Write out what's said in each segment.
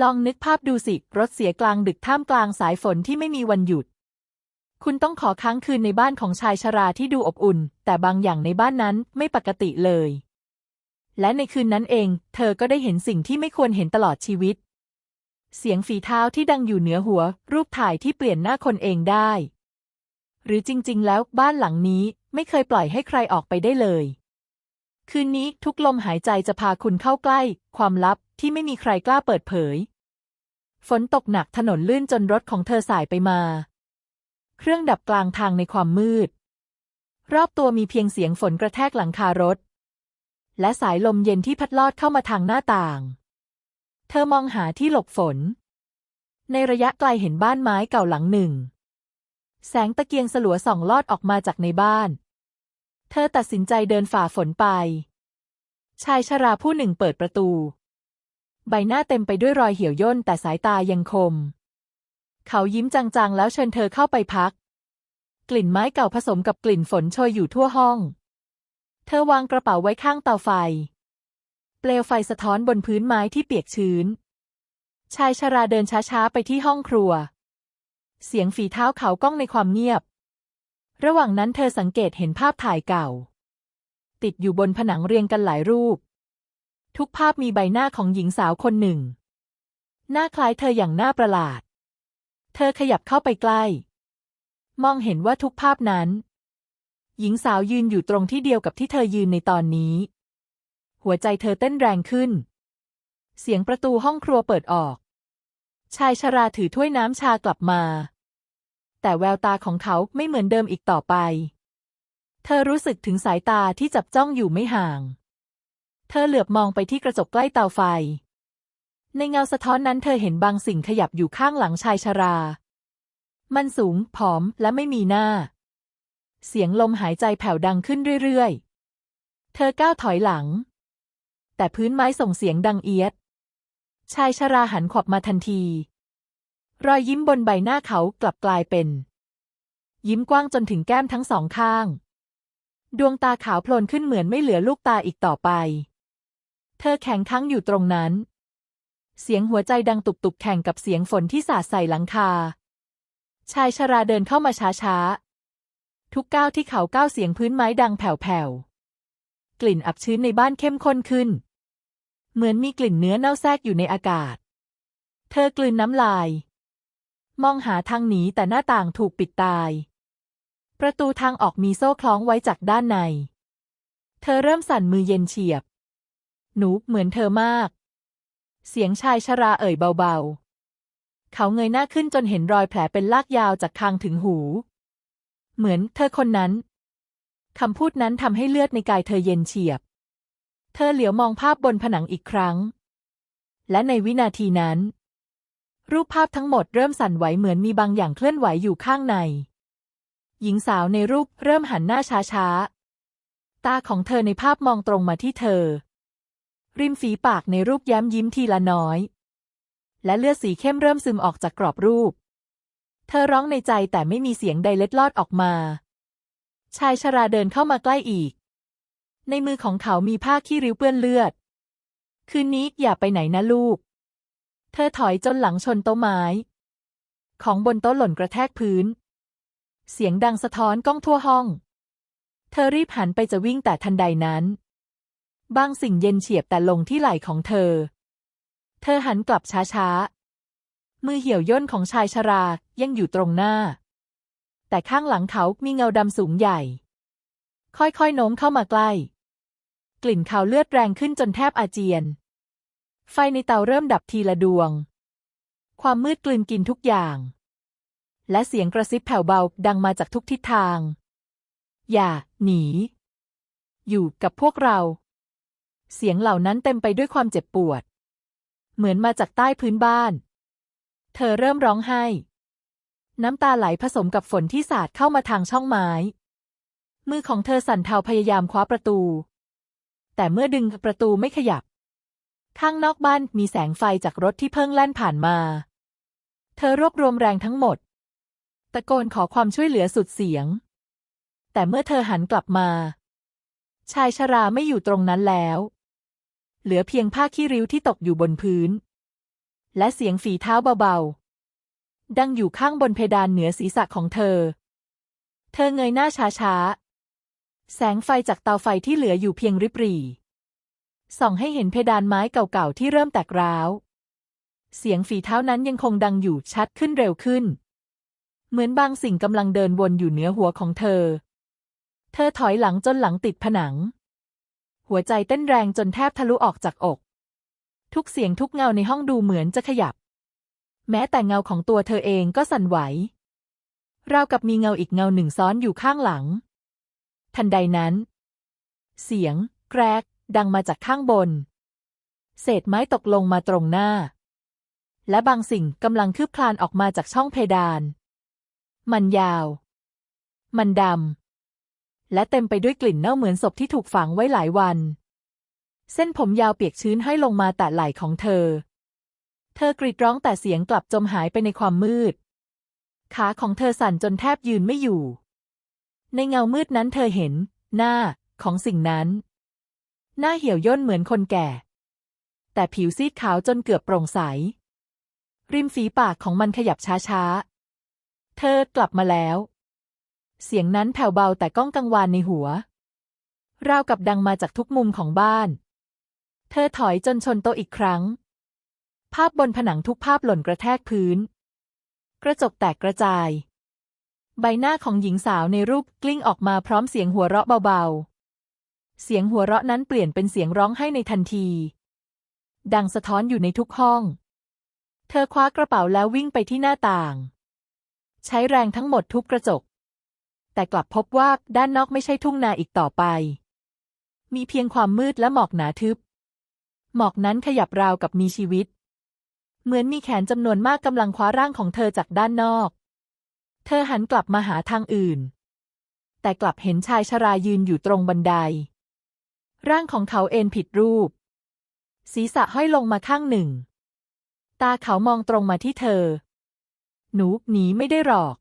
ลองนึกภาพดูสิ รถเสียกลางดึกท่ามกลางสายฝนที่ไม่มีวันหยุด คุณต้องขอค้างคืนในบ้านของชายชราที่ดูอบอุ่น แต่บางอย่างในบ้านนั้นไม่ปกติเลย และในคืนนั้นเอง เธอก็ได้เห็นสิ่งที่ไม่ควรเห็นตลอดชีวิต เสียงฝีเท้าที่ดังอยู่เหนือหัว รูปถ่ายที่เปลี่ยนหน้าคนเองได้ หรือจริง ๆ แล้วบ้านหลังนี้ไม่เคยปล่อยให้ใครออกไปได้เลย คืนนี้ทุกลมหายใจจะพาคุณเข้าใกล้ ความลับ ที่ไม่มีใครกล้าเปิดเผย ฝนตกหนักถนนลื่นจนรถของเธอสายไปมา เครื่องดับกลางทางในความมืด รอบตัวมีเพียงเสียงฝนกระแทกหลังคารถ และสายลมเย็นที่พัดลอดเข้ามาทางหน้าต่าง เธอมองหาที่หลบฝน ในระยะไกลเห็นบ้านไม้เก่าหลังหนึ่ง แสงตะเกียงสลัวส่องลอดออกมาจากในบ้าน เธอตัดสินใจเดินฝ่าฝนไปชายชราผู้หนึ่งเปิดประตู ใบหน้าเต็มไปด้วยรอยเหี่ยวย่นแต่สายตายังคม เขายิ้มจางๆ แล้วเชิญเธอเข้าไปพัก กลิ่นไม้เก่าผสมกับกลิ่นฝนโชยอยู่ทั่วห้อง เธอวางกระเป๋าไว้ข้างเตาไฟ เปลวไฟสะท้อนบนพื้นไม้ที่เปียกชื้น ชายชราเดินช้าๆ ไปที่ห้องครัว เสียงฝีเท้าเขาก้องในความเงียบ ระหว่างนั้นเธอสังเกตเห็นภาพถ่ายเก่า ติดอยู่บนผนังเรียงกันหลายรูป ทุกภาพมีใบหน้าของหญิงสาวคนหนึ่ง หน้าคล้ายเธออย่างน่าประหลาด เธอขยับเข้าไปใกล้ มองเห็นว่าทุกภาพนั้น หญิงสาวยืนอยู่ตรงที่เดียวกับที่เธอยืนในตอนนี้ หัวใจเธอเต้นแรงขึ้น เสียงประตูห้องครัวเปิดออก ชายชราถือถ้วยน้ำชากลับมา แต่แววตาของเขาไม่เหมือนเดิมอีกต่อไป เธอรู้สึกถึงสายตาที่จับจ้องอยู่ไม่ห่าง เธอเหลือบมองไปที่กระจกใกล้เตาไฟ ในเงาสะท้อนนั้นเธอเห็นบางสิ่งขยับอยู่ข้างหลังชายชรา มันสูง ผอม และไม่มีหน้า เสียงลมหายใจแผ่วดังขึ้นเรื่อยๆ เธอก้าวถอยหลัง แต่พื้นไม้ส่งเสียงดังเอียด ชายชราหันขวับมาทันที รอยยิ้มบนใบหน้าเขากลับกลายเป็น ยิ้มกว้างจนถึงแก้มทั้งสองข้าง ดวงตาขาวโพลนขึ้นเหมือนไม่เหลือลูกตาอีกต่อไป เธอแข็งค้างอยู่ตรงนั้น เสียงหัวใจดังตุบๆแข่งกับเสียงฝนที่สาดใส่หลังคา ชายชราเดินเข้ามาช้าๆทุกก้าวที่เขาก้าวเสียงพื้นไม้ดังแผ่วๆ กลิ่นอับชื้นในบ้านเข้มข้นขึ้น เหมือนมีกลิ่นเนื้อเน่าแทรกอยู่ในอากาศ เธอกลืนน้ำลาย มองหาทางหนีแต่หน้าต่างถูกปิดตาย ประตูทางออกมีโซ่คล้องไว้จากด้านใน เธอเริ่มสั่นมือเย็นเฉียบ หนูเหมือนเธอมาก เสียงชายชราเอ่ยเบาๆ เขาเงยหน้าขึ้นจนเห็นรอยแผลเป็นลากยาวจากคางถึงหู เหมือนเธอคนนั้นคำพูดนั้นทำให้เลือดในกายเธอเย็นเฉียบ เธอเหลียวมองภาพบนผนังอีกครั้ง และในวินาทีนั้น รูปภาพทั้งหมดเริ่มสั่นไหวเหมือนมีบางอย่างเคลื่อนไหวอยู่ข้างใน หญิงสาวในรูปเริ่มหันหน้าช้าๆ ตาของเธอในภาพมองตรงมาที่เธอ ริมฝีปากในรูปแย้มยิ้มทีละน้อย และเลือดสีเข้มเริ่มซึมออกจากกรอบรูป เธอร้องในใจแต่ไม่มีเสียงใดเล็ดลอดออกมา ชายชราเดินเข้ามาใกล้อีก ในมือของเขามีผ้าขี้ริ้วเปื้อนเลือด คืนนี้อย่าไปไหนนะลูก เธอถอยจนหลังชนโต๊ะไม้ ของบนโต๊ะหล่นกระแทกพื้น เสียงดังสะท้อนก้องทั่วห้อง เธอรีบหันไปจะวิ่งแต่ทันใดนั้น บางสิ่งเย็นเฉียบแต่ลงที่ไหล่ของเธอ เธอหันกลับช้าๆ มือเหี่ยวย่นของชายชรายังอยู่ตรงหน้า แต่ข้างหลังเขามีเงาดำสูงใหญ่ ค่อยๆโน้มเข้ามาใกล้ กลิ่นคาวเลือดแรงขึ้นจนแทบอาเจียน ไฟในเตาเริ่มดับทีละดวง ความมืดกลืนกินทุกอย่าง และเสียงกระซิบแผ่วเบาดังมาจากทุกทิศทาง อย่า หนี อยู่กับพวกเรา เสียงเหล่านั้นเต็มไปด้วยความเจ็บปวด เหมือนมาจากใต้พื้นบ้าน เธอเริ่มร้องไห้ น้ำตาไหลผสมกับฝนที่สาดเข้ามาทางช่องไม้ มือของเธอสั่นเทาพยายามคว้าประตู แต่เมื่อดึงประตูไม่ขยับ ข้างนอกบ้านมีแสงไฟจากรถที่เพิ่งแล่นผ่านมา เธอรวบรวมแรงทั้งหมด ตะโกนขอความช่วยเหลือสุดเสียง แต่เมื่อเธอหันกลับมาชายชราไม่อยู่ตรงนั้นแล้ว เหลือเพียงผ้าขี้ริ้วที่ตกอยู่บนพื้น และเสียงฝีเท้าเบาๆ ดังอยู่ข้างบนเพดานเหนือศีรษะของเธอ เธอเงยหน้าช้าๆ แสงไฟจากเตาไฟที่เหลืออยู่เพียงริบหรี่ส่องให้เห็นเพดานไม้เก่าๆที่เริ่มแตกร้าว เสียงฝีเท้านั้นยังคงดังอยู่ชัดขึ้นเร็วขึ้น เหมือนบางสิ่งกำลังเดินวนอยู่เหนือหัวของเธอ เธอถอยหลังจนหลังติดผนัง หัวใจเต้นแรงจนแทบทะลุออกจากอก ทุกเสียงทุกเงาในห้องดูเหมือนจะขยับ แม้แต่เงาของตัวเธอเองก็สั่นไหว ราวกับมีเงาอีกเงาหนึ่งซ้อนอยู่ข้างหลัง ทันใดนั้น เสียง แกรก ดังมาจากข้างบน เศษไม้ตกลงมาตรงหน้า และบางสิ่งกำลังคืบคลานออกมาจากช่องเพดาน มันยาว มันดำ และเต็มไปด้วยกลิ่นเน่าเหมือนศพที่ถูกฝังไว้หลายวัน เส้นผมยาวเปียกชื้นให้ลงมาแต่ไหล่ของเธอ เธอกรีดร้องแต่เสียงกลับจมหายไปในความมืด ขาของเธอสั่นจนแทบยืนไม่อยู่ ในเงามืดนั้นเธอเห็น หน้าของสิ่งนั้น หน้าเหี่ยวย่นเหมือนคนแก่ แต่ผิวซีดขาวจนเกือบโปร่งใส ริมฝีปากของมันขยับช้าๆ เธอกลับมาแล้ว เสียงนั้นแผ่วเบาแต่ก้องกังวานในหัว ราวกับดังมาจากทุกมุมของบ้าน เธอถอยจนชนโต๊ะอีกครั้ง ภาพบนผนังทุกภาพหล่นกระแทกพื้น กระจกแตกกระจาย ใบหน้าของหญิงสาวในรูปกลิ้งออกมาพร้อมเสียงหัวเราะเบาๆ เสียงหัวเราะนั้นเปลี่ยนเป็นเสียงร้องไห้ในทันที ดังสะท้อนอยู่ในทุกห้อง เธอคว้ากระเป๋าแล้ววิ่งไปที่หน้าต่าง ใช้แรงทั้งหมดทุบกระจก แต่กลับพบว่าด้านนอกไม่ใช่ทุ่งนาอีกต่อไป มีเพียงความมืดและหมอกหนาทึบ หมอกนั้นขยับราวกับมีชีวิต เหมือนมีแขนจำนวนมากกำลังคว้าร่างของเธอจากด้านนอก เธอหันกลับมาหาทางอื่น แต่กลับเห็นชายชรายืนอยู่ตรงบันได ร่างของเขาเอ็นผิดรูป ศีรษะห้อยลงมาข้างหนึ่ง ตาเขามองตรงมาที่เธอ หนูหนีไม่ได้หรอก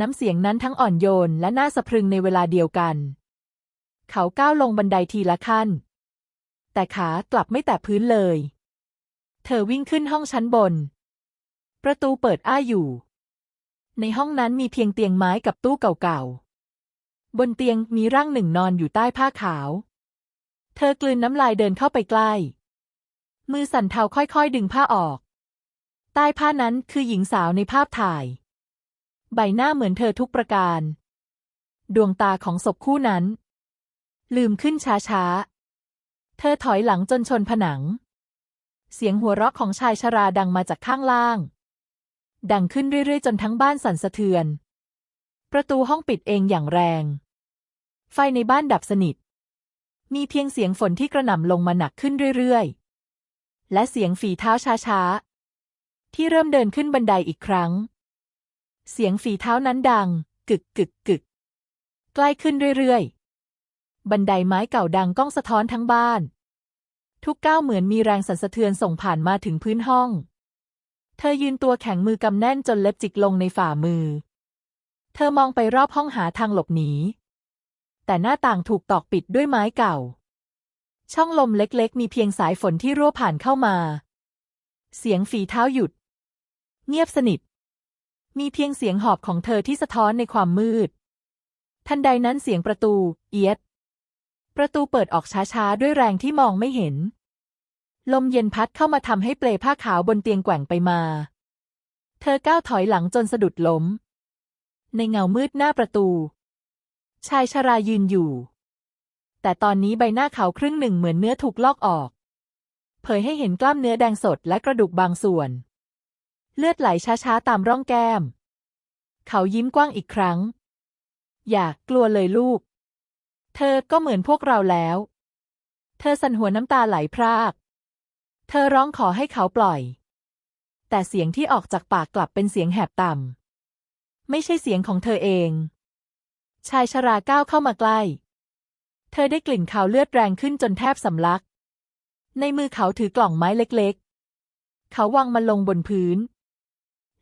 น้ำเสียงนั้นทั้งอ่อนโยนและน่าสะพรึงในเวลาเดียวกัน เขาก้าวลงบันไดทีละขั้น แต่ขากลับไม่แตะพื้นเลย เธอวิ่งขึ้นห้องชั้นบน ประตูเปิดอ้าอยู่ ในห้องนั้นมีเพียงเตียงไม้กับตู้เก่าๆ บนเตียงมีร่างหนึ่งนอนอยู่ใต้ผ้าขาว เธอกลืนน้ำลายเดินเข้าไปใกล้ มือสั่นเทาค่อยๆ ดึงผ้าออก ใต้ผ้านั้นคือหญิงสาวในภาพถ่าย ใบหน้าเหมือนเธอทุกประการ ดวงตาของศพคู่นั้น ลืมขึ้นช้าๆ เธอถอยหลังจนชนผนัง เสียงหัวเราะของชายชราดังมาจากข้างล่าง ดังขึ้นเรื่อยๆ จนทั้งบ้านสั่นสะเทือน ประตูห้องปิดเองอย่างแรง ไฟในบ้านดับสนิท มีเพียงเสียงฝนที่กระหน่ำลงมาหนักขึ้นเรื่อยๆ และเสียงฝีเท้าช้าๆ ที่เริ่มเดินขึ้นบันไดอีกครั้ง เสียงฝีเท้านั้นดัง กึกกึกกึก ใกล้ขึ้นเรื่อยๆ บันไดไม้เก่าดังก้องสะท้อนทั้งบ้าน ทุกก้าวเหมือนมีแรงสั่นสะเทือนส่งผ่านมาถึงพื้นห้อง เธอยืนตัวแข็งมือกำแน่นจนเล็บจิกลงในฝ่ามือ เธอมองไปรอบห้องหาทางหลบหนี แต่หน้าต่างถูกตอกปิดด้วยไม้เก่า ช่องลมเล็กๆ มีเพียงสายฝนที่รั่วผ่านเข้ามา เสียงฝีเท้าหยุด เงียบสนิท มีเพียงเสียงหอบของเธอที่สะท้อนในความมืด ทันใดนั้นเสียงประตู เอียด ประตูเปิดออกช้าๆ ด้วยแรงที่มองไม่เห็น ลมเย็นพัดเข้ามาทำให้เปลผ้าขาวบนเตียงแกว่งไปมา เธอก้าวถอยหลังจนสะดุดล้ม ในเงามืดหน้าประตู ชายชรายืนอยู่ แต่ตอนนี้ใบหน้าเขาครึ่งหนึ่งเหมือนเนื้อถูกลอกออก เผยให้เห็นกล้ามเนื้อแดงสดและกระดูกบางส่วน เลือดไหลช้าๆ ตามร่องแก้ม เขายิ้มกว้างอีกครั้ง อย่ากลัวเลยลูก เธอก็เหมือนพวกเราแล้ว เธอสั่นหัวน้ำตาไหลพราก เธอร้องขอให้เขาปล่อย แต่เสียงที่ออกจากปากกลับเป็นเสียงแหบต่ำ ไม่ใช่เสียงของเธอเอง ชายชราก้าวเข้ามาใกล้ เธอได้กลิ่นคาวเลือดแรงขึ้นจนแทบสำลัก ในมือเขาถือกล่องไม้เล็ก ๆ เขาวางมันลงบนพื้น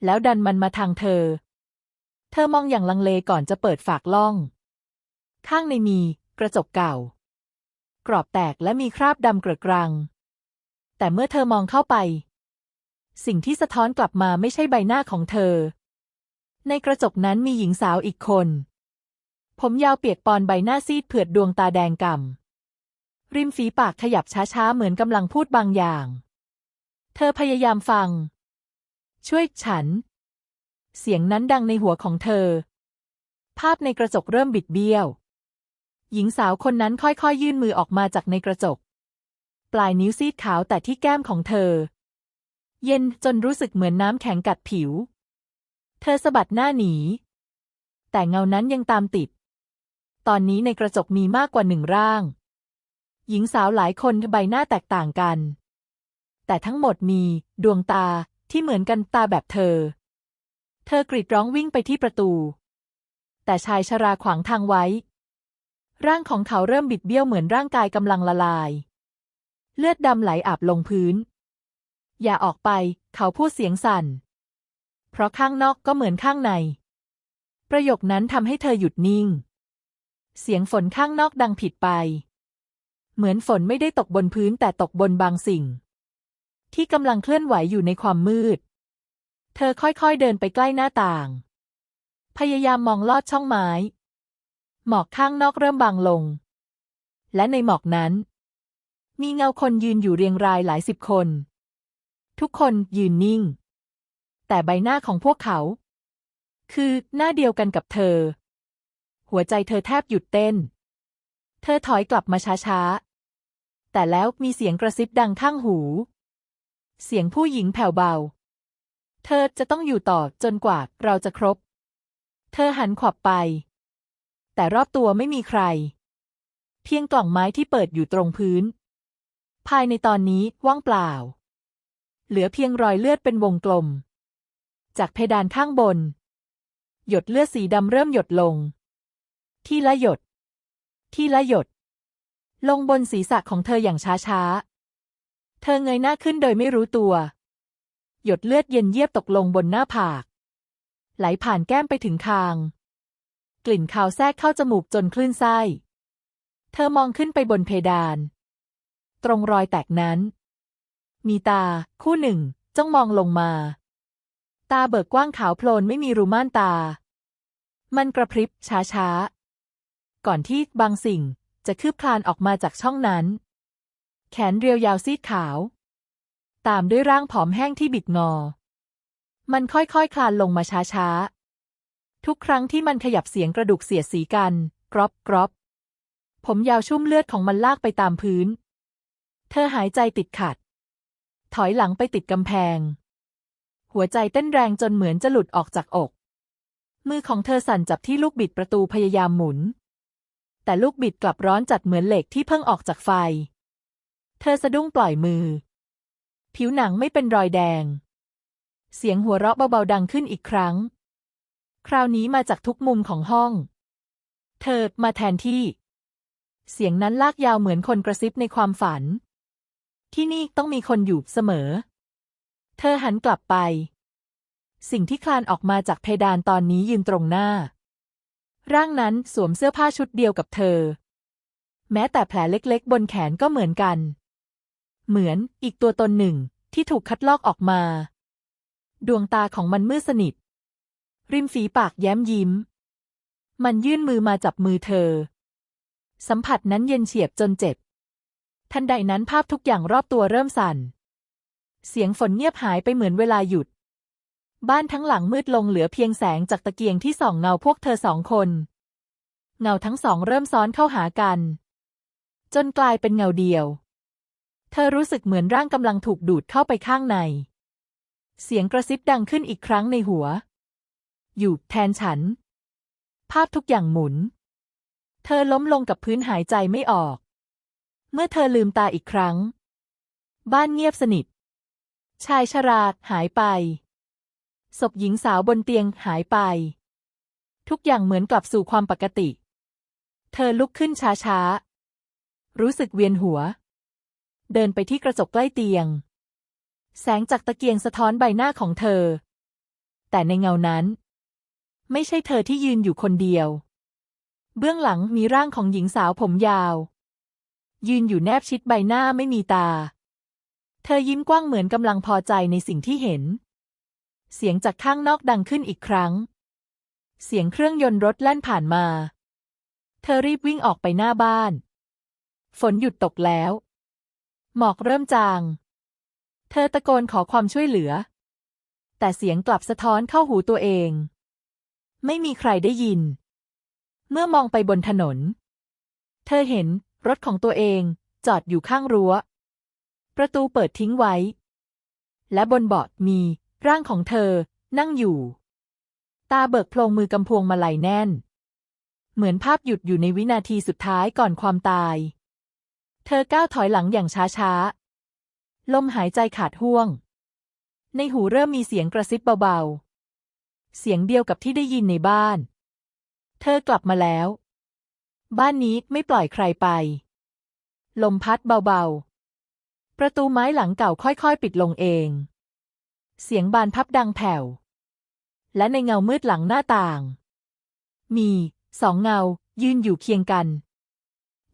แล้วดันมันมาทางเธอ เธอมองอย่างลังเลก่อนจะเปิดฝากล่อง ข้างในมี กระจกเก่า กรอบแตกและมีคราบดำเกระกรัง แต่เมื่อเธอมองเข้าไป สิ่งที่สะท้อนกลับมาไม่ใช่ใบหน้าของเธอ ในกระจกนั้นมีหญิงสาวอีกคน ผมยาวเปียกปอนใบหน้าซีดเผือดดวงตาแดงก่ำริมฝีปากขยับช้าๆเหมือนกำลังพูดบางอย่าง เธอพยายามฟัง ช่วยฉัน เสียงนั้นดังในหัวของเธอ ภาพในกระจกเริ่มบิดเบี้ยว หญิงสาวคนนั้นค่อยๆ ยื่นมือออกมาจากในกระจก ปลายนิ้วซีดขาวแต่ที่แก้มของเธอ เย็นจนรู้สึกเหมือนน้ำแข็งกัดผิว เธอสะบัดหน้าหนี แต่เงานั้นยังตามติด ตอนนี้ในกระจกมีมากกว่าหนึ่งร่าง หญิงสาวหลายคนใบหน้าแตกต่างกัน แต่ทั้งหมดมี ดวงตา ที่เหมือนกันตาแบบเธอ เธอกรีดร้องวิ่งไปที่ประตู แต่ชายชราขวางทางไว้ ร่างของเขาเริ่มบิดเบี้ยวเหมือนร่างกายกำลังละลาย เลือดดำไหลอาบลงพื้น อย่าออกไป เขาพูดเสียงสั่น เพราะข้างนอกก็เหมือนข้างใน ประโยคนั้นทำให้เธอหยุดนิ่ง เสียงฝนข้างนอกดังผิดไป เหมือนฝนไม่ได้ตกบนพื้นแต่ตกบนบางสิ่ง ที่กำลังเคลื่อนไหวอยู่ในความมืด เธอค่อยๆเดินไปใกล้หน้าต่าง พยายามมองลอดช่องไม้ หมอกข้างนอกเริ่มบางลง และในหมอกนั้น มีเงาคนยืนอยู่เรียงรายหลายสิบคน ทุกคนยืนนิ่ง แต่ใบหน้าของพวกเขา คือหน้าเดียวกันกับเธอ หัวใจเธอแทบหยุดเต้น เธอถอยกลับมาช้าๆ แต่แล้วมีเสียงกระซิบดังข้างหู เสียงผู้หญิงแผ่วเบา เธอจะต้องอยู่ต่อจนกว่าเราจะครบ เธอหันขวับไป แต่รอบตัวไม่มีใคร เพียงกล่องไม้ที่เปิดอยู่ตรงพื้น ภายในตอนนี้ว่างเปล่า เหลือเพียงรอยเลือดเป็นวงกลม จากเพดานข้างบน หยดเลือดสีดำเริ่มหยดลง ที่ละหยด ที่ละหยด ลงบนศีรษะของเธออย่างช้าๆ เธอเงยหน้าขึ้นโดยไม่รู้ตัว หยดเลือดเย็นเยียบตกลงบนหน้าผาก ไหลผ่านแก้มไปถึงคาง กลิ่นคาวแทรกเข้าจมูกจนคลื่นไส้ เธอมองขึ้นไปบนเพดาน ตรงรอยแตกนั้น มีตา คู่หนึ่งจ้องมองลงมา ตาเบิกกว้างขาวโพลนไม่มีรูม่านตา มันกระพริบช้าๆ ก่อนที่บางสิ่งจะคืบคลานออกมาจากช่องนั้น แขนเรียวยาวซีดขาว ตามด้วยร่างผอมแห้งที่บิดงอ มันค่อยๆคคลานลงมาช้าๆ ทุกครั้งที่มันขยับเสียงกระดูกเสียดสีกันกรอบกรอบผมยาวชุ่มเลือดของมันลากไปตามพื้น เธอหายใจติดขัด ถอยหลังไปติดกำแพง หัวใจเต้นแรงจนเหมือนจะหลุดออกจากอก มือของเธอสั่นจับที่ลูกบิดประตูพยายามหมุน แต่ลูกบิดกลับร้อนจัดเหมือนเหล็กที่เพิ่งออกจากไฟ เธอสะดุ้งปล่อยมือ ผิวหนังไม่เป็นรอยแดง เสียงหัวเราะเบาๆดังขึ้นอีกครั้ง คราวนี้มาจากทุกมุมของห้อง เธอมาแทนที่ เสียงนั้นลากยาวเหมือนคนกระซิบในความฝัน ที่นี่ต้องมีคนอยู่เสมอ เธอหันกลับไป สิ่งที่คลานออกมาจากเพดานตอนนี้ยืนตรงหน้า ร่างนั้นสวมเสื้อผ้าชุดเดียวกับเธอ แม้แต่แผลเล็กๆ บนแขนก็เหมือนกัน เหมือนอีกตัวตนหนึ่งที่ถูกคัดลอกออกมา ดวงตาของมันมืดสนิท ริมฝีปากแย้มยิ้ม มันยื่นมือมาจับมือเธอ สัมผัสนั้นเย็นเฉียบจนเจ็บ ทันใดนั้นภาพทุกอย่างรอบตัวเริ่มสั่น เสียงฝนเงียบหายไปเหมือนเวลาหยุด บ้านทั้งหลังมืดลงเหลือเพียงแสงจากตะเกียงที่ส่องเงาพวกเธอสองคน เงาทั้งสองเริ่มซ้อนเข้าหากัน จนกลายเป็นเงาเดียว เธอรู้สึกเหมือนร่างกำลังถูกดูดเข้าไปข้างใน เสียงกระซิบดังขึ้นอีกครั้งในหัวอยู่แทนฉัน ภาพทุกอย่างหมุน เธอล้มลงกับพื้นหายใจไม่ออก เมื่อเธอลืมตาอีกครั้ง บ้านเงียบสนิท ชายชราหายไป ศพหญิงสาวบนเตียงหายไป ทุกอย่างเหมือนกลับสู่ความปกติ เธอลุกขึ้นช้าๆ รู้สึกเวียนหัว เดินไปที่กระจกใกล้เตียง แสงจากตะเกียงสะท้อนใบหน้าของเธอ แต่ในเงานั้น ไม่ใช่เธอที่ยืนอยู่คนเดียว เบื้องหลังมีร่างของหญิงสาวผมยาว ยืนอยู่แนบชิดใบหน้าไม่มีตา เธอยิ้มกว้างเหมือนกำลังพอใจในสิ่งที่เห็น เสียงจากข้างนอกดังขึ้นอีกครั้ง เสียงเครื่องยนต์รถแล่นผ่านมา เธอรีบวิ่งออกไปหน้าบ้าน ฝนหยุดตกแล้ว หมอกเริ่มจาง เธอตะโกนขอความช่วยเหลือ แต่เสียงกลับสะท้อนเข้าหูตัวเอง ไม่มีใครได้ยิน เมื่อมองไปบนถนน เธอเห็นรถของตัวเองจอดอยู่ข้างรั้ว ประตูเปิดทิ้งไว้ และบนเบาะมีร่างของเธอนั่งอยู่ ตาเบิกโพลงมือกำพวงมาลัยแน่น เหมือนภาพหยุดอยู่ในวินาทีสุดท้ายก่อนความตาย เธอก้าวถอยหลังอย่างช้าๆ ลมหายใจขาดห่วง ในหูเริ่มมีเสียงกระซิบเบาๆ เสียงเดียวกับที่ได้ยินในบ้าน เธอกลับมาแล้ว บ้านนี้ไม่ปล่อยใครไป ลมพัดเบาๆ ประตูไม้หลังเก่าค่อยๆ ปิดลงเอง เสียงบานพับดังแผ่ว และในเงามืดหลังหน้าต่าง มีสองเงายืนอยู่เคียงกัน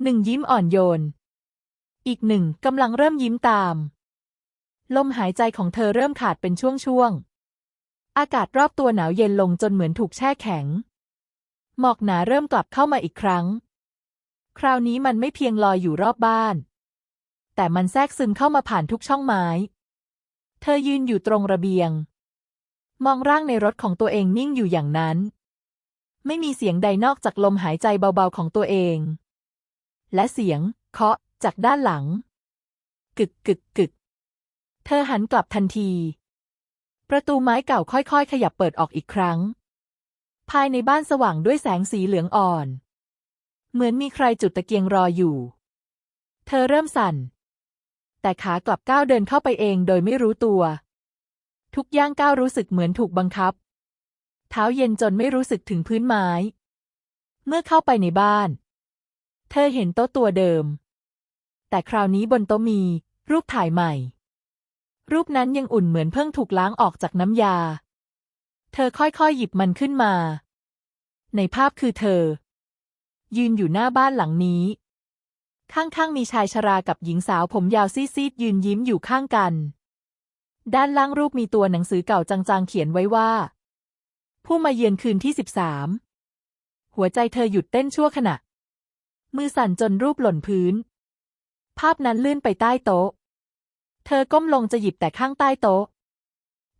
หนึ่งยิ้มอ่อนโยน อีกหนึ่งกำลังเริ่มยิ้มตาม ลมหายใจของเธอเริ่มขาดเป็นช่วงๆ อากาศรอบตัวหนาวเย็นลงจนเหมือนถูกแช่แข็ง หมอกหนาเริ่มกลับเข้ามาอีกครั้ง คราวนี้มันไม่เพียงลอยอยู่รอบบ้าน แต่มันแทรกซึมเข้ามาผ่านทุกช่องไม้ เธอยืนอยู่ตรงระเบียง มองร่างในรถของตัวเองนิ่งอยู่อย่างนั้น ไม่มีเสียงใดนอกจากลมหายใจเบาๆของตัวเอง และเสียงเคาะ จากด้านหลัง กึกกึกกึก เธอหันกลับทันที ประตูไม้เก่าค่อยๆ ขยับเปิดออกอีกครั้ง ภายในบ้านสว่างด้วยแสงสีเหลืองอ่อน เหมือนมีใครจุดตะเกียงรออยู่ เธอเริ่มสั่น แต่ขากลับก้าวเดินเข้าไปเองโดยไม่รู้ตัว ทุกย่างก้าวรู้สึกเหมือนถูกบังคับ เท้าเย็นจนไม่รู้สึกถึงพื้นไม้ เมื่อเข้าไปในบ้าน เธอเห็นโต๊ะตัวเดิม แต่คราวนี้บนโต๊ะมี รูปถ่ายใหม่ รูปนั้นยังอุ่นเหมือนเพิ่งถูกล้างออกจากน้ำยา เธอค่อยๆหยิบมันขึ้นมา ในภาพคือเธอ ยืนอยู่หน้าบ้านหลังนี้ ข้างๆมีชายชรากับหญิงสาวผมยาวซีดๆยืนยิ้มอยู่ข้างกัน ด้านล่างรูปมีตัวหนังสือเก่าจางๆเขียนไว้ว่า ผู้มาเยือนคืนที่สิบสามหัวใจเธอหยุดเต้นชั่วขณะ มือสั่นจนรูปหล่นพื้น ภาพนั้นลื่นไปใต้โต๊ะ เธอก้มลงจะหยิบแต่ข้างใต้โต๊ะ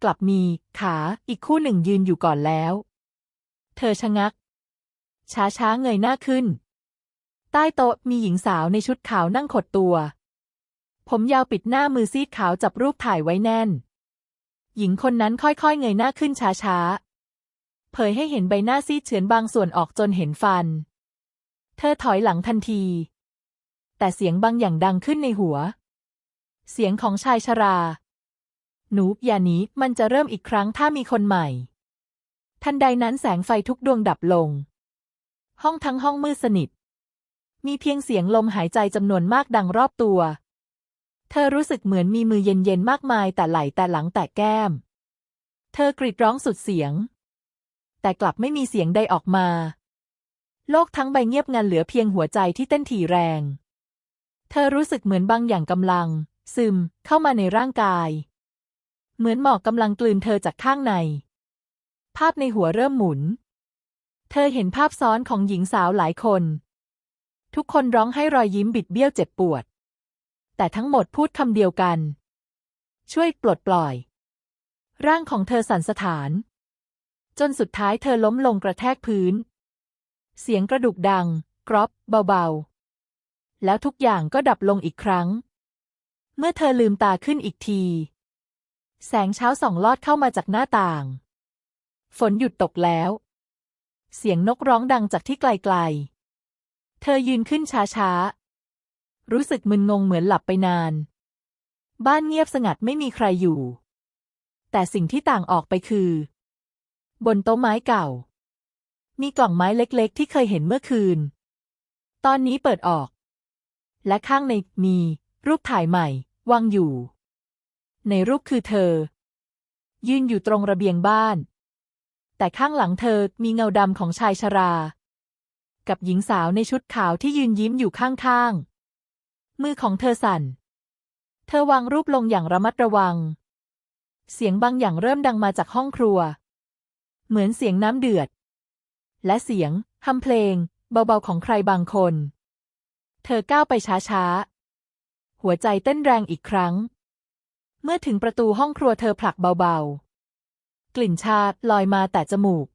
กลับมีขาอีกคู่หนึ่งยืนอยู่ก่อนแล้ว เธอชะงัก ช้าๆเงยหน้าขึ้น ใต้โต๊ะมีหญิงสาวในชุดขาวนั่งขดตัว ผมยาวปิดหน้ามือซีดขาวจับรูปถ่ายไว้แน่น หญิงคนนั้นค่อยๆ เงยหน้าขึ้นช้าๆ เผยให้เห็นใบหน้าซีดเฉือนบางส่วนออกจนเห็นฟัน เธอถอยหลังทันที แต่เสียงบางอย่างดังขึ้นในหัว เสียงของชายชรา หนูอย่าหนีมันจะเริ่มอีกครั้งถ้ามีคนใหม่ ทันใดนั้นแสงไฟทุกดวงดับลง ห้องทั้งห้องมืดสนิท มีเพียงเสียงลมหายใจจำนวนมากดังรอบตัว เธอรู้สึกเหมือนมีมือเย็นๆมากมายแต่ไหลแต่หลังแต่แก้ม เธอกรีดร้องสุดเสียง แต่กลับไม่มีเสียงใดออกมา โลกทั้งใบเงียบงันเหลือเพียงหัวใจที่เต้นถี่แรง เธอรู้สึกเหมือนบางอย่างกำลัง ซึมเข้ามาในร่างกาย เหมือนหมอกกำลังกลืนเธอจากข้างใน ภาพในหัวเริ่มหมุน เธอเห็นภาพซ้อนของหญิงสาวหลายคน ทุกคนร้องให้รอยยิ้มบิดเบี้ยวเจ็บปวด แต่ทั้งหมดพูดคำเดียวกัน ช่วยปลดปล่อย ร่างของเธอสั่นสะท้าน จนสุดท้ายเธอล้มลงกระแทกพื้น เสียงกระดูกดัง กรอบ เบาๆ แล้วทุกอย่างก็ดับลงอีกครั้ง เมื่อเธอลืมตาขึ้นอีกที แสงเช้าส่องลอดเข้ามาจากหน้าต่าง ฝนหยุดตกแล้ว เสียงนกร้องดังจากที่ไกลๆ เธอยืนขึ้นช้าๆ รู้สึกมึนงงเหมือนหลับไปนาน บ้านเงียบสงัดไม่มีใครอยู่ แต่สิ่งที่ต่างออกไปคือ บนโต๊ะไม้เก่า มีกล่องไม้เล็กๆ ที่เคยเห็นเมื่อคืน ตอนนี้เปิดออก และข้างในมีรูปถ่ายใหม่ วางอยู่ ในรูปคือเธอ ยืนอยู่ตรงระเบียงบ้าน แต่ข้างหลังเธอมีเงาดำของชายชรา กับหญิงสาวในชุดขาวที่ยืนยิ้มอยู่ข้างๆ มือของเธอสั่น เธอวางรูปลงอย่างระมัดระวัง เสียงบางอย่างเริ่มดังมาจากห้องครัว เหมือนเสียงน้ำเดือด และเสียงฮัมเพลง เบาๆของใครบางคน เธอก้าวไปช้าๆ หัวใจเต้นแรงอีกครั้ง เมื่อถึงประตูห้องครัวเธอผลักเบาๆ กลิ่นชาลอยมาแต่จมูก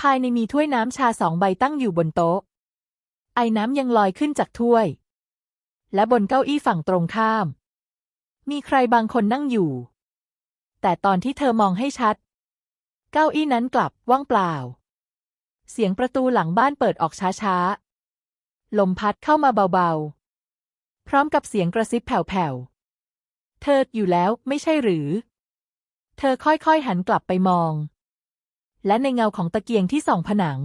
ภายในมีถ้วยน้ำชาสองใบตั้งอยู่บนโต๊ะ ไอ้น้ำยังลอยขึ้นจากถ้วย และบนเก้าอี้ฝั่งตรงข้าม มีใครบางคนนั่งอยู่ แต่ตอนที่เธอมองให้ชัด เก้าอี้นั้นกลับว่างเปล่า เสียงประตูหลังบ้านเปิดออกช้าๆ ลมพัดเข้ามาเบาๆ พร้อมกับเสียงกระซิบแผ่วๆ เธออยู่แล้วไม่ใช่หรือ เธอค่อยๆหันกลับไปมอง และในเงาของตะเกียงที่ส่องผนัง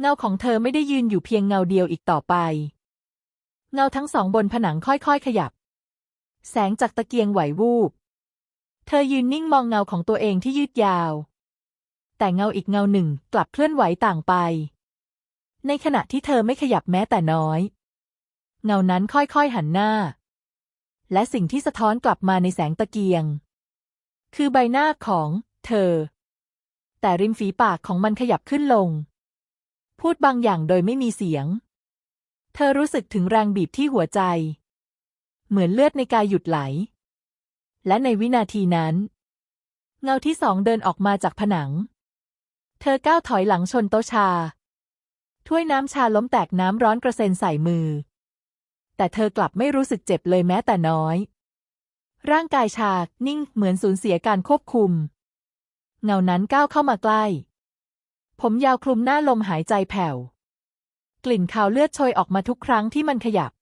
เงาของเธอไม่ได้ยืนอยู่เพียงเงาเดียวอีกต่อไป เงาทั้งสองบนผนังค่อยๆขยับ แสงจากตะเกียงไหววูบ เธอยืนนิ่งมองเงาของตัวเองที่ยืดยาว แต่เงาอีกเงาหนึ่งกลับเคลื่อนไหวต่างไป ในขณะที่เธอไม่ขยับแม้แต่น้อย เงานั้นค่อยๆหันหน้า และสิ่งที่สะท้อนกลับมาในแสงตะเกียง คือใบหน้าของ เธอ แต่ริมฝีปากของมันขยับขึ้นลง พูดบางอย่างโดยไม่มีเสียง เธอรู้สึกถึงแรงบีบที่หัวใจ เหมือนเลือดในกายหยุดไหล และในวินาทีนั้น เงาที่สองเดินออกมาจากผนัง เธอก้าวถอยหลังชนโต๊ะชา ถ้วยน้ำชาล้มแตกน้ำร้อนกระเซ็นใส่มือ แต่เธอกลับไม่รู้สึกเจ็บเลยแม้แต่น้อย ร่างกายชานิ่งเหมือนสูญเสียการควบคุม เงานั้นก้าวเข้ามาใกล้ ผมยาวคลุมหน้าลมหายใจแผ่ว กลิ่นคาวเลือดโชยออกมาทุกครั้งที่มันขยับ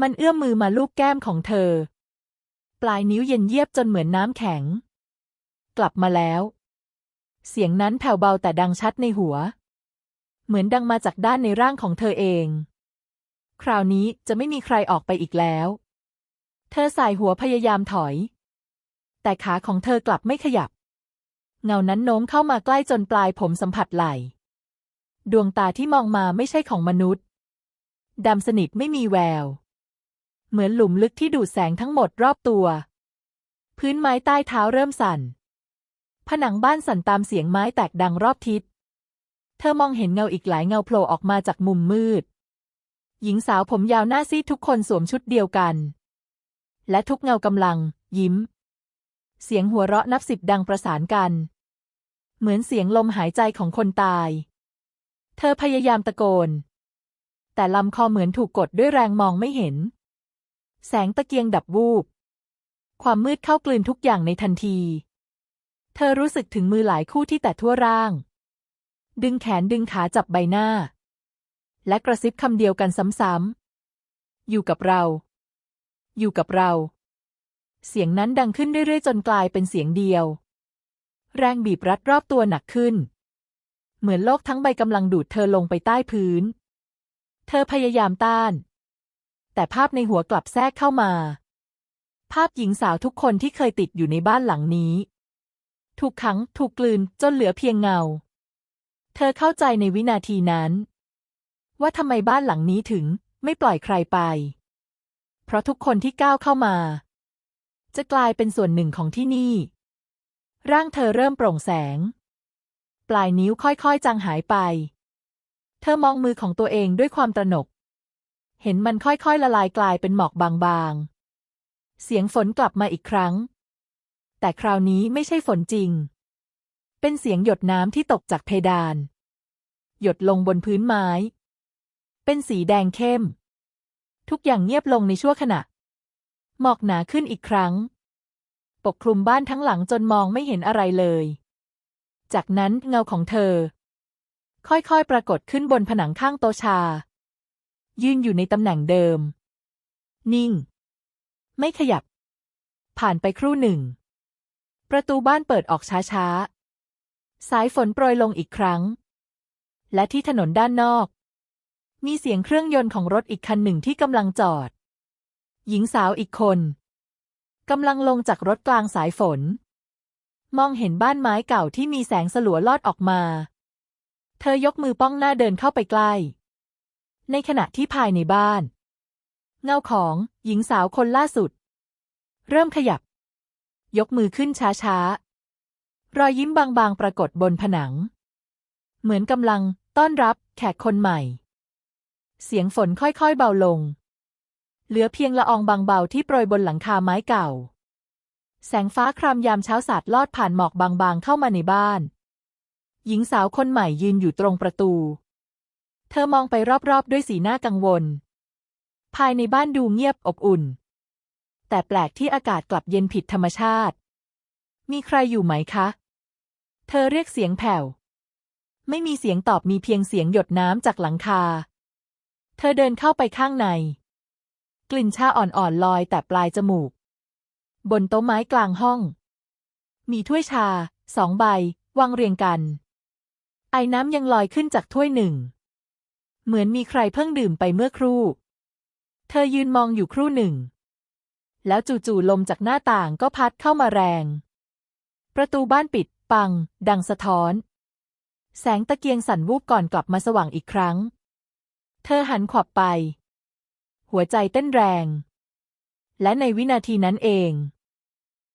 มันเอื้อมมือมาลูบแก้มของเธอ ปลายนิ้วเย็นเยียบจนเหมือนน้ำแข็ง กลับมาแล้ว เสียงนั้นแผ่วเบาแต่ดังชัดในหัว เหมือนดังมาจากด้านในร่างของเธอเอง คราวนี้จะไม่มีใครออกไปอีกแล้ว เธอสายหัวพยายามถอย แต่ขาของเธอกลับไม่ขยับ เงานั้นโน้มเข้ามาใกล้จนปลายผมสัมผัสไหล่ ดวงตาที่มองมาไม่ใช่ของมนุษย์ดำสนิทไม่มีแวว เหมือนหลุมลึกที่ดูดแสงทั้งหมดรอบตัว พื้นไม้ใต้เท้าเริ่มสั่น ผนังบ้านสั่นตามเสียงไม้แตกดังรอบทิศ ธอมองเห็นเงาอีกหลายเงาโผล่ออกมาจากมุมมืด หญิงสาวผมยาวหน้าซีดทุกคนสวมชุดเดียวกัน และทุกเงากำลัง ยิ้ม เสียงหัวเราะนับสิบดังประสานกัน เหมือนเสียงลมหายใจของคนตาย เธอพยายามตะโกน แต่ลำคอเหมือนถูกกดด้วยแรงมองไม่เห็น แสงตะเกียงดับวูบ ความมืดเข้ากลืนทุกอย่างในทันที เธอรู้สึกถึงมือหลายคู่ที่แตะทั่วร่าง ดึงแขนดึงขาจับใบหน้า และกระซิบคำเดียวกันซ้ำๆ อยู่กับเรา อยู่กับเรา เสียงนั้นดังขึ้นเรื่อยๆ จนกลายเป็นเสียงเดียว แรงบีบรัดรอบตัวหนักขึ้น เหมือนโลกทั้งใบกำลังดูดเธอลงไปใต้พื้น เธอพยายามต้าน แต่ภาพในหัวกลับแทรกเข้ามา ภาพหญิงสาวทุกคนที่เคยติดอยู่ในบ้านหลังนี้ ถูกขัง ถูกกลืนจนเหลือเพียงเงา เธอเข้าใจในวินาทีนั้น ว่าทำไมบ้านหลังนี้ถึงไม่ปล่อยใครไป เพราะทุกคนที่ก้าวเข้ามา จะกลายเป็นส่วนหนึ่งของที่นี่ ร่างเธอเริ่มโปร่งแสง ปลายนิ้วค่อยๆจางหายไป เธอมองมือของตัวเองด้วยความตระหนก เห็นมันค่อยๆละลายกลายเป็นหมอกบางๆ เสียงฝนกลับมาอีกครั้ง แต่คราวนี้ไม่ใช่ฝนจริง เป็นเสียงหยดน้ำที่ตกจากเพดาน หยดลงบนพื้นไม้ เป็นสีแดงเข้ม ทุกอย่างเงียบลงในชั่วขณะ หมอกหนาขึ้นอีกครั้ง ปกคลุมบ้านทั้งหลังจนมองไม่เห็นอะไรเลย จากนั้นเงาของเธอ ค่อยๆ ปรากฏขึ้นบนผนังข้างโตชา ยืนอยู่ในตำแหน่งเดิม นิ่ง ไม่ขยับ ผ่านไปครู่หนึ่ง ประตูบ้านเปิดออกช้าๆ สายฝนโปรยลงอีกครั้ง และที่ถนนด้านนอก มีเสียงเครื่องยนต์ของรถอีกคันหนึ่งที่กำลังจอด หญิงสาวอีกคนกำลังลงจากรถกลางสายฝน มองเห็นบ้านไม้เก่าที่มีแสงสลัวลอดออกมา เธอยกมือป้องหน้าเดินเข้าไปใกล้ ในขณะที่ภายในบ้าน เงาของหญิงสาวคนล่าสุด เริ่มขยับ ยกมือขึ้นช้าๆ รอยยิ้มบางๆ ปรากฏบนผนัง เหมือนกำลังต้อนรับแขกคนใหม่ เสียงฝนค่อยๆเบาลง เหลือเพียงละอองบางเบาที่โปรยบนหลังคาไม้เก่า แสงฟ้าครามยามเช้าสาดลอดผ่านหมอกบางๆ เข้ามาในบ้าน หญิงสาวคนใหม่ยืนอยู่ตรงประตู เธอมองไปรอบๆ ด้วยสีหน้ากังวล ภายในบ้านดูเงียบอบอุ่น แต่แปลกที่อากาศกลับเย็นผิดธรรมชาติมีใครอยู่ไหมคะ เธอเรียกเสียงแผ่ว ไม่มีเสียงตอบมีเพียงเสียงหยดน้ำจากหลังคา เธอเดินเข้าไปข้างใน กลิ่นชาอ่อนๆลอยแต่ปลายจมูก บนโต๊ะไม้กลางห้อง มีถ้วยชาสองใบวางเรียงกัน ไอ้น้ำยังลอยขึ้นจากถ้วยหนึ่ง เหมือนมีใครเพิ่งดื่มไปเมื่อครู่ เธอยืนมองอยู่ครู่หนึ่ง แล้วจู่ๆลมจากหน้าต่างก็พัดเข้ามาแรง ประตูบ้านปิดปัง ดังสะท้อน แสงตะเกียงสั่นวูบก่อนกลับมาสว่างอีกครั้ง เธอหันขวับไป หัวใจเต้นแรง และในวินาทีนั้นเอง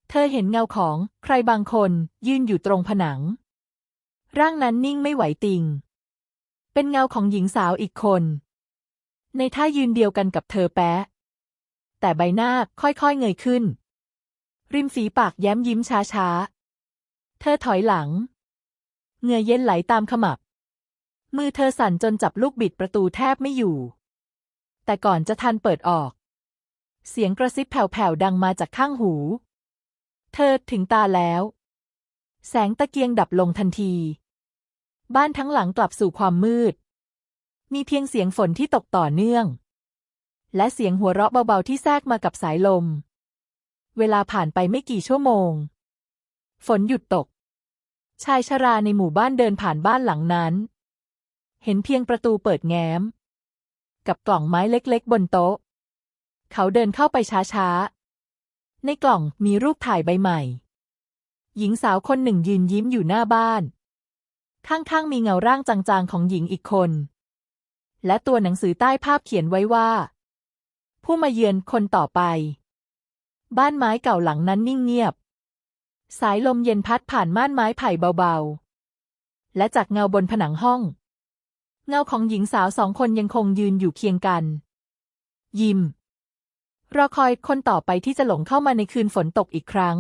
เธอเห็นเงาของใครบางคนยืนอยู่ตรงผนัง ร่างนั้นนิ่งไม่ไหวติง เป็นเงาของหญิงสาวอีกคน ในท่ายืนเดียวกันกับเธอแป๊ะแต่ใบหน้าค่อยๆเงยขึ้น ริมฝีปากแย้มยิ้มช้าๆ เธอถอยหลัง เหงื่อเย็นไหลตามขมับ มือเธอสั่นจนจับลูกบิดประตูแทบไม่อยู่ แต่ก่อนจะทันเปิดออก เสียงกระซิบแผ่วๆดังมาจากข้างหู เธอถึงตาแล้ว แสงตะเกียงดับลงทันที บ้านทั้งหลังกลับสู่ความมืด มีเพียงเสียงฝนที่ตกต่อเนื่อง และเสียงหัวเราะเบาๆที่แทรกมากับสายลม เวลาผ่านไปไม่กี่ชั่วโมง ฝนหยุดตก ชายชราในหมู่บ้านเดินผ่านบ้านหลังนั้น เห็นเพียงประตูเปิดแง้ม กับกล่องไม้เล็กๆ บนโต๊ะ เขาเดินเข้าไปช้าๆ ในกล่องมีรูปถ่ายใบใหม่ หญิงสาวคนหนึ่งยืนยิ้มอยู่หน้าบ้าน ข้างๆ มีเงาร่างจางๆ ของหญิงอีกคน และตัวหนังสือใต้ภาพเขียนไว้ว่า ผู้มาเยือนคนต่อไป บ้านไม้เก่าหลังนั้นนิ่งเงียบ สายลมเย็นพัดผ่านม่านไม้ไผ่เบาๆ และจากเงาบนผนังห้อง เงาของหญิงสาวสองคนยังคงยืนอยู่เคียงกัน ยิ้มรอคอยคนต่อไปที่จะหลงเข้ามาในคืนฝนตกอีกครั้ง